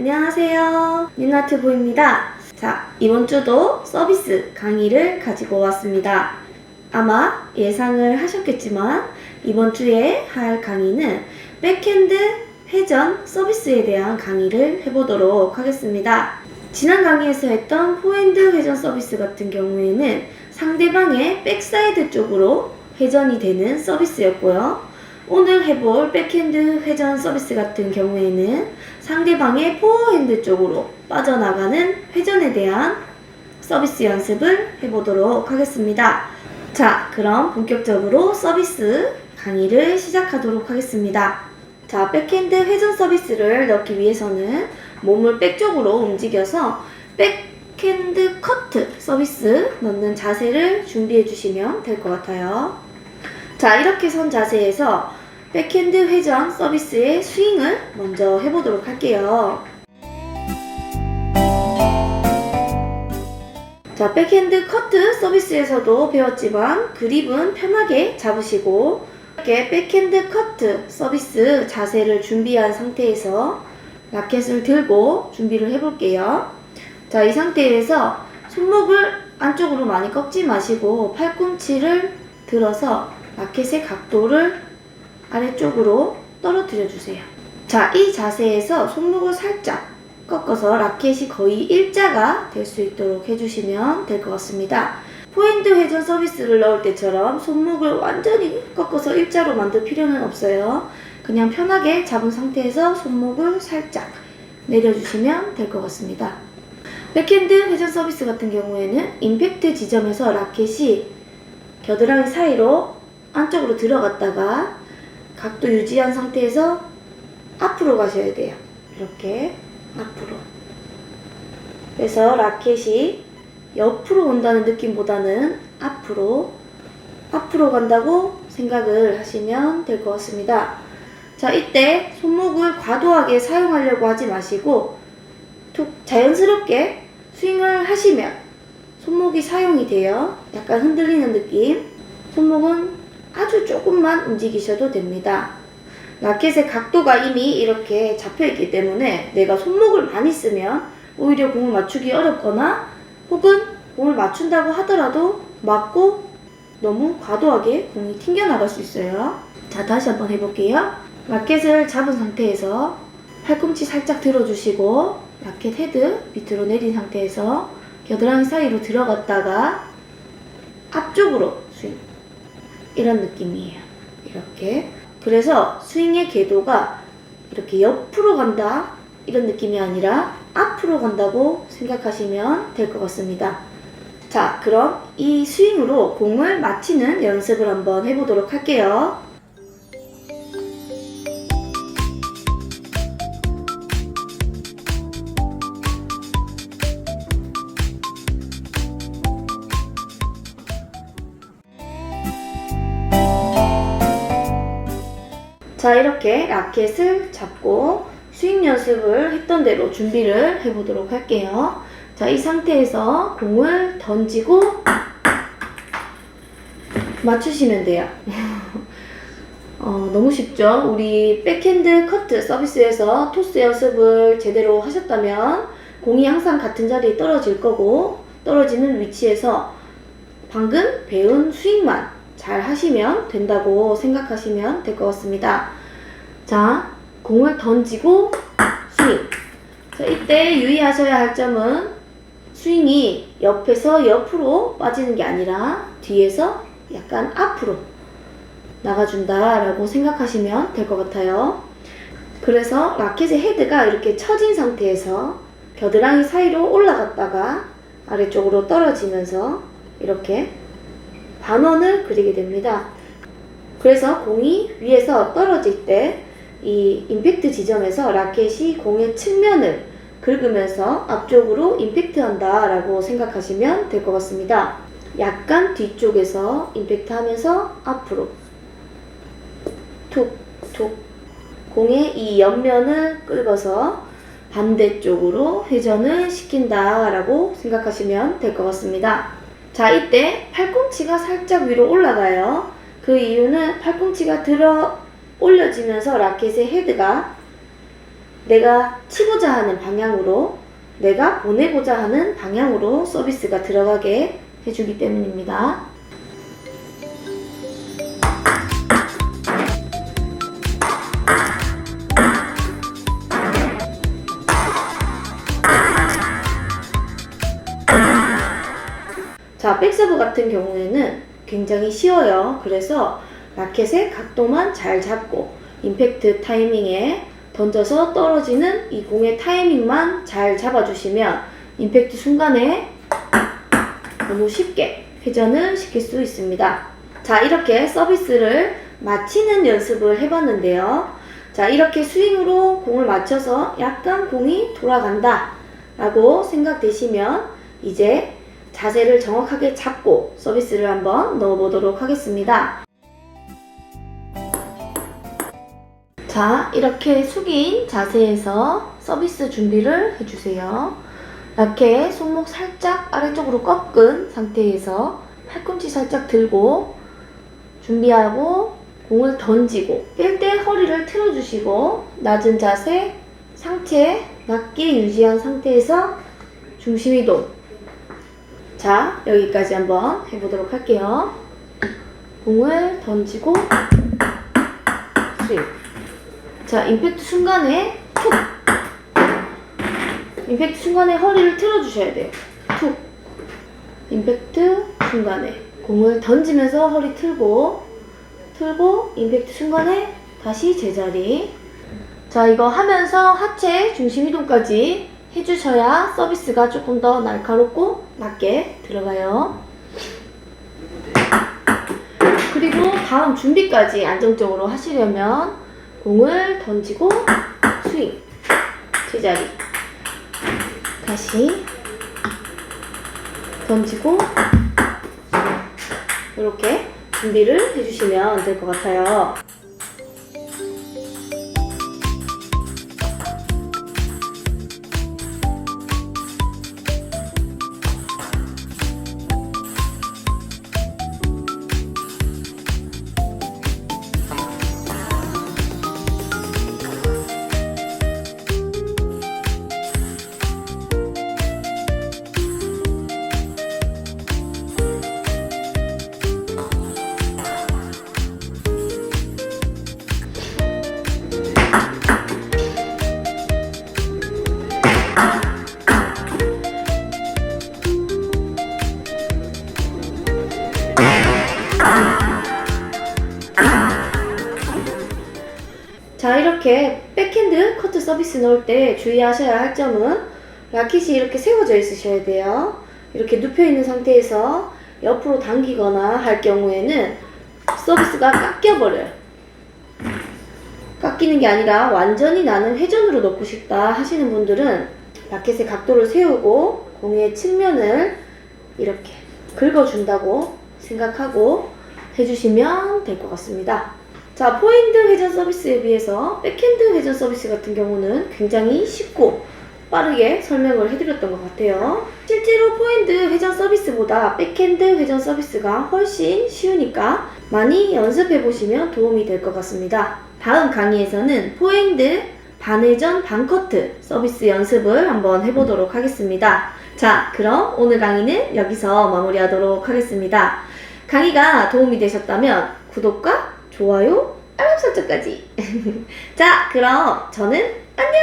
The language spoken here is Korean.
안녕하세요. 윤아트보입니다. 자, 이번 주도 서비스 강의를 가지고 왔습니다. 아마 예상을 하셨겠지만 이번 주에 할 강의는 백핸드 회전 서비스에 대한 강의를 해보도록 하겠습니다. 지난 강의에서 했던 포핸드 회전 서비스 같은 경우에는 상대방의 백사이드 쪽으로 회전이 되는 서비스였고요. 오늘 해볼 백핸드 회전 서비스 같은 경우에는 상대방의 포어핸드 쪽으로 빠져나가는 회전에 대한 서비스 연습을 해보도록 하겠습니다. 자, 그럼 본격적으로 서비스 강의를 시작하도록 하겠습니다. 자, 백핸드 회전 서비스를 넣기 위해서는 몸을 백 쪽으로 움직여서 백핸드 커트 서비스 넣는 자세를 준비해 주시면 될 것 같아요. 자, 이렇게 선 자세에서 백핸드 회전 서비스의 스윙을 먼저 해보도록 할게요. 자, 백핸드 커트 서비스에서도 배웠지만 그립은 편하게 잡으시고 이렇게 백핸드 커트 서비스 자세를 준비한 상태에서 라켓을 들고 준비를 해볼게요. 자, 이 상태에서 손목을 안쪽으로 많이 꺾지 마시고 팔꿈치를 들어서 라켓의 각도를 아래쪽으로 떨어뜨려 주세요. 자, 이 자세에서 손목을 살짝 꺾어서 라켓이 거의 일자가 될 수 있도록 해주시면 될 것 같습니다. 포핸드 회전 서비스를 넣을 때처럼 손목을 완전히 꺾어서 일자로 만들 필요는 없어요. 그냥 편하게 잡은 상태에서 손목을 살짝 내려주시면 될 것 같습니다. 백핸드 회전 서비스 같은 경우에는 임팩트 지점에서 라켓이 겨드랑이 사이로 안쪽으로 들어갔다가 각도 유지한 상태에서 앞으로 가셔야 돼요. 이렇게 앞으로. 그래서 라켓이 옆으로 온다는 느낌보다는 앞으로 앞으로 간다고 생각을 하시면 될 것 같습니다. 자, 이때 손목을 과도하게 사용하려고 하지 마시고 툭 자연스럽게 스윙을 하시면 손목이 사용이 돼요. 약간 흔들리는 느낌. 손목은 아주 조금만 움직이셔도 됩니다. 라켓의 각도가 이미 이렇게 잡혀 있기 때문에 내가 손목을 많이 쓰면 오히려 공을 맞추기 어렵거나 혹은 공을 맞춘다고 하더라도 맞고 너무 과도하게 공이 튕겨나갈 수 있어요. 자, 다시 한번 해볼게요. 라켓을 잡은 상태에서 팔꿈치 살짝 들어주시고 라켓 헤드 밑으로 내린 상태에서 겨드랑이 사이로 들어갔다가 앞쪽으로 스윙. 이런 느낌이에요. 이렇게. 그래서 스윙의 궤도가 이렇게 옆으로 간다. 이런 느낌이 아니라 앞으로 간다고 생각하시면 될 것 같습니다. 자, 그럼 이 스윙으로 공을 맞히는 연습을 한번 해보도록 할게요. 자, 이렇게 라켓을 잡고 스윙 연습을 했던 대로 준비를 해보도록 할게요. 자, 이 상태에서 공을 던지고 맞추시면 돼요. 어, 너무 쉽죠? 우리 백핸드 커트 서비스에서 토스 연습을 제대로 하셨다면 공이 항상 같은 자리에 떨어질 거고 떨어지는 위치에서 방금 배운 스윙만 잘 하시면 된다고 생각하시면 될 것 같습니다. 자, 공을 던지고 스윙. 자, 이때 유의하셔야 할 점은 스윙이 옆에서 옆으로 빠지는 게 아니라 뒤에서 약간 앞으로 나가준다라고 생각하시면 될 것 같아요. 그래서 라켓의 헤드가 이렇게 처진 상태에서 겨드랑이 사이로 올라갔다가 아래쪽으로 떨어지면서 이렇게 반원을 그리게 됩니다. 그래서 공이 위에서 떨어질 때 이 임팩트 지점에서 라켓이 공의 측면을 긁으면서 앞쪽으로 임팩트 한다 라고 생각하시면 될 것 같습니다. 약간 뒤쪽에서 임팩트 하면서 앞으로 툭, 툭. 공의 이 옆면을 긁어서 반대쪽으로 회전을 시킨다 라고 생각하시면 될 것 같습니다. 자, 이때 팔꿈치가 살짝 위로 올라가요. 그 이유는 팔꿈치가 들어 올려지면서 라켓의 헤드가 내가 치고자 하는 방향으로 내가 보내고자 하는 방향으로 서비스가 들어가게 해주기 때문입니다. 백서브 같은 경우에는 굉장히 쉬워요. 그래서 라켓의 각도만 잘 잡고 임팩트 타이밍에 던져서 떨어지는 이 공의 타이밍만 잘 잡아주시면 임팩트 순간에 너무 쉽게 회전을 시킬 수 있습니다. 자, 이렇게 서비스를 맞히는 연습을 해봤는데요. 자, 이렇게 스윙으로 공을 맞춰서 약간 공이 돌아간다 라고 생각되시면 이제 자세를 정확하게 잡고 서비스를 한번 넣어보도록 하겠습니다. 자, 이렇게 숙인 자세에서 서비스 준비를 해주세요. 이렇게 손목 살짝 아래쪽으로 꺾은 상태에서 팔꿈치 살짝 들고 준비하고 공을 던지고 뺄때 허리를 틀어주시고 낮은 자세 상체 낮게 유지한 상태에서 중심 이동 자 여기까지 한번 해보도록 할게요. 공을 던지고 스윙 자 임팩트 순간에 툭. 임팩트 순간에 허리를 틀어주셔야 돼요. 툭. 임팩트 순간에. 공을 던지면서 허리 틀고 틀고 임팩트 순간에 다시 제자리. 자 이거 하면서 하체 중심 이동까지 해주셔야 서비스가 조금 더 날카롭고 낮게 들어가요 그리고 다음 준비까지 안정적으로 하시려면 공을 던지고 스윙 제자리 다시 던지고 이렇게 준비를 해주시면 될 것 같아요. 자 이렇게 백핸드 커트 서비스 넣을 때 주의하셔야 할 점은 라켓이 이렇게 세워져 있으셔야 돼요. 이렇게 눕혀 있는 상태에서 옆으로 당기거나 할 경우에는 서비스가 깎여 버려요. 깎이는 게 아니라 완전히 나는 회전으로 넣고 싶다 하시는 분들은 라켓의 각도를 세우고 공의 측면을 이렇게 긁어준다고 생각하고 해주시면 될 것 같습니다. 자, 포핸드 회전 서비스에 비해서 백핸드 회전 서비스 같은 경우는 굉장히 쉽고 빠르게 설명을 해드렸던 것 같아요. 실제로 포핸드 회전 서비스보다 백핸드 회전 서비스가 훨씬 쉬우니까 많이 연습해 보시면 도움이 될 것 같습니다. 다음 강의에서는 포핸드 반회전 반커트 서비스 연습을 한번 해보도록 하겠습니다. 자, 그럼 오늘 강의는 여기서 마무리하도록 하겠습니다. 강의가 도움이 되셨다면 구독과 좋아요, 알람 설정까지. 자, 그럼 저는 안녕!